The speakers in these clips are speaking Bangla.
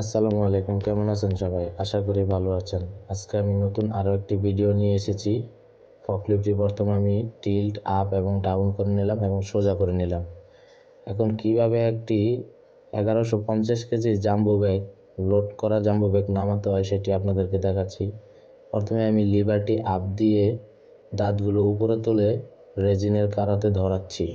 আসসালামু আলাইকুম, কেমন আছেন সবাই? আশা করি ভালো আছেন। আজকে আমি নতুন আরও একটি ভিডিও নিয়ে এসেছি। ফকলিফটি প্রথমে আমি টিল্ট আপ এবং ডাউন করে নিলাম এবং সোজা করে নিলাম। এখন কীভাবে একটি এগারোশো পঞ্চাশ কেজি জাম্বো ব্যাগ লোড করা জাম্বো ব্যাগ নামাতে হয় সেটি আপনাদেরকে দেখাচ্ছি। প্রথমে আমি লিভারটি আপ দিয়ে দাঁতগুলো উপরে তুলে রেজিনের কারাতে ধরাচ্ছি।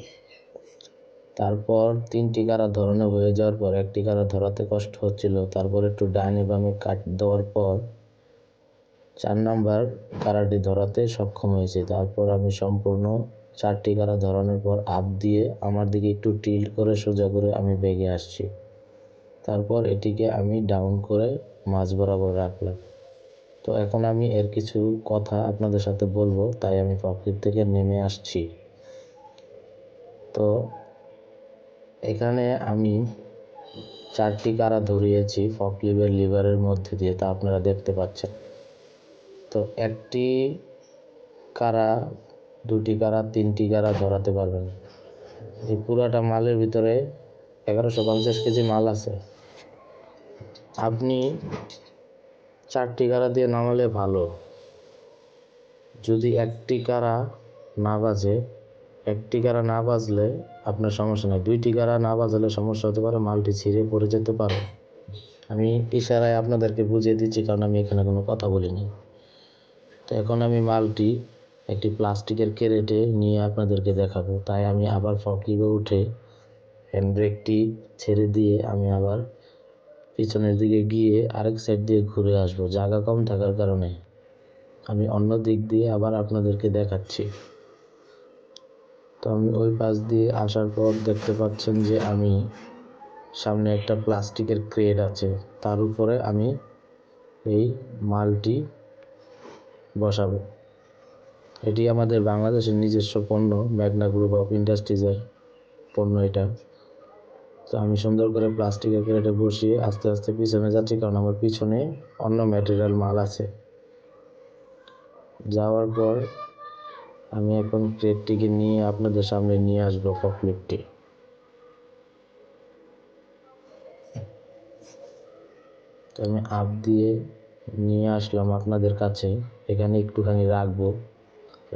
তারপর তিনটি কারা ধরানো হয়ে যাওয়ার পর একটি কারা ধরাতে কষ্ট হচ্ছিল। তারপর একটু ডাইনে বামে কাট দেওয়ার পর চার নাম্বার কারাটি ধরাতে সক্ষম হয়েছে। তারপর আমি সম্পূর্ণ চারটি কারা ধরানোর পর আপ দিয়ে আমার দিকে একটু টিল করে সোজা করে আমি বেগে আসছি। তারপর এটিকে আমি ডাউন করে মাছ বরাবর রাখলাম। তো এখন আমি এর কিছু কথা আপনাদের সাথে বলব, তাই আমি পকেট থেকে নেমে আসছি। তো এখানে আমি চারটি কারা ধরিয়েছি ফকলিভের লিভারের মধ্যে দিয়ে, তা আপনারা দেখতে পাচ্ছেন। তো একটি কারা দুটি কারা তিনটি কারা ধরাতে পারবেন। এই পুরাটা মালের ভিতরে এগারোশো পঞ্চাশ কেজি মাল আছে। আপনি চারটি কারা দিয়ে নামালে ভালো। যদি একটি কারা না বাজে একটি কারা না বাজলে আপনার সমস্যা নেই। দুইটি কারা না বাজলে সমস্যা হতে পারে, মালটি ছিঁড়ে পড়ে যেতে পারে। আমি ইশারায় আপনাদেরকে বুঝিয়ে দিচ্ছি, কারণ আমি এখানে কোনো কথা বলিনি। তো এখন আমি মালটি একটি প্লাস্টিকের ক্যারেটে নিয়ে আপনাদেরকে দেখাবো। তাই আমি আবার ফকিবে উঠে হ্যান্ড ব্রেকটি ছেড়ে দিয়ে আমি আবার পিছনের দিকে গিয়ে আরেক সাইড দিয়ে ঘুরে আসব। জায়গা কম থাকার কারণে আমি অন্য দিক দিয়ে আবার আপনাদেরকে দেখাচ্ছি। তো আমি ওই পাশ দিয়ে আসার পর দেখতে পাচ্ছেন যে আমি সামনে একটা প্লাস্টিকের ক্রেট আছে। তার উপরে আমি এই মালটি বসাবো। এটি আমাদের বাংলাদেশের নিজস্ব পণ্য ম্যাগনা গ্রুপ অফ ইন্ডাস্ট্রিজের পণ্য এটা। তো আমি সুন্দর করে প্লাস্টিকের ক্রেটে বসিয়ে আস্তে আস্তে পিছনে যাচ্ছি, কারণ আমার পিছনে অন্য ম্যাটেরিয়াল মাল আছে। যাওয়ার পর আমি এখন ক্রেটটিকে নিয়ে আপনাদের সামনে নিয়ে আসব ফকলিফটটি তো আমি আপ দিয়ে নিয়ে আসলাম আপনাদের কাছে। এখানে একটুখানি রাখব।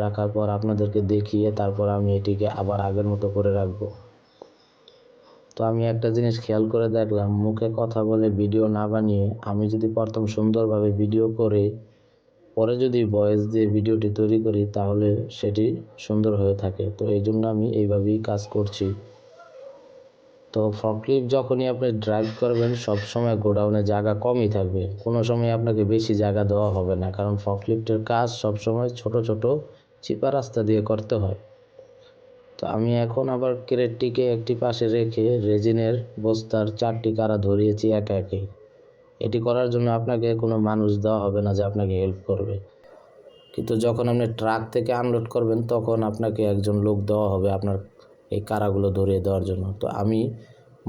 রাখার পর আপনাদেরকে দেখিয়ে তারপর আমি এটিকে আবার আগের মতো করে রাখব। তো আমি একটা জিনিস খেয়াল করে দেখলাম, মুখে কথা বলে ভিডিও না বানিয়ে আমি যদি প্রথম সুন্দরভাবে ভিডিও করে পরে যদি ভয়েস দিয়ে ভিডিওটি তৈরি করি, তাহলে সেটি সুন্দর হয়ে থাকে। তো এই জন্য আমি এইভাবেই কাজ করছি। তো ফকলিফ যখনই আপনি ড্রাইভ করবেন, সব সময় গোডাউনে জায়গা কমই থাকবে। কোনো সময় আপনাকে বেশি জায়গা দেওয়া হবে না, কারণ ফকলিফটের কাজ সব সময় ছোট ছোট, চিপা রাস্তা দিয়ে করতে হয়। তো আমি এখন আবার ক্রেটটিকে একটি পাশে রেখে রেজিনের বস্তার চারটি কারা ধরিয়েছি একে একে। এটি করার জন্য আপনাকে কোনো মানুষ দেওয়া হবে না যে আপনাকে হেল্প করবে। কিন্তু যখন আপনি ট্রাক থেকে আনলোড করবেন, তখন আপনাকে একজন লোক দেওয়া হবে আপনার এই কারাগুলো ধরিয়ে দেওয়ার জন্য। তো আমি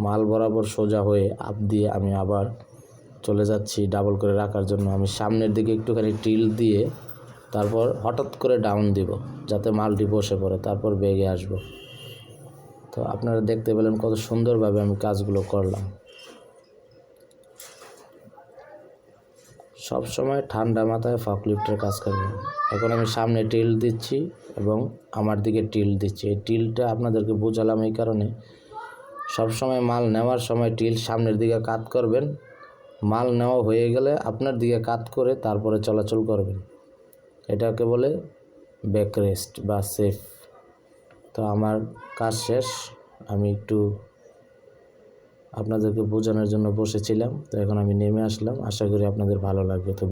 মাল বরাবর সোজা হয়ে আপ দিয়ে আমি আবার চলে যাচ্ছি ডাবল করে রাখার জন্য। আমি সামনের দিকে একটুখানি টিল দিয়ে তারপর হঠাৎ করে ডাউন দিব, যাতে মালটি বসে পড়ে, তারপর বেগে আসব। তো আপনারা দেখতে পেলেন কত সুন্দরভাবে আমি কাজগুলো করলাম। সব সময় ঠান্ডা মাথায় ফকলিফটের কাজ করবেন এখন আমি সামনে টিল দিচ্ছি এবং আমার দিকে টিল দিচ্ছি। এই টিলটা আপনাদেরকে বোঝালাম এই কারণে। সব সময় মাল নেওয়ার সময় টিল সামনের দিকে কাত করবেন। মাল নেওয়া হয়ে গেলে আপনার দিকে কাত করে তারপরে চলাচল করবেন। এটাকে বলে ব্যাক রেস্ট বা সেফ। তো আমার কাজ শেষ। আমি একটু আপনাদেরকে বোঝানোর জন্য বসেছিলাম। তো এখন আমি নেমে আসলাম। আশা করি আপনাদের ভালো লাগবে। তো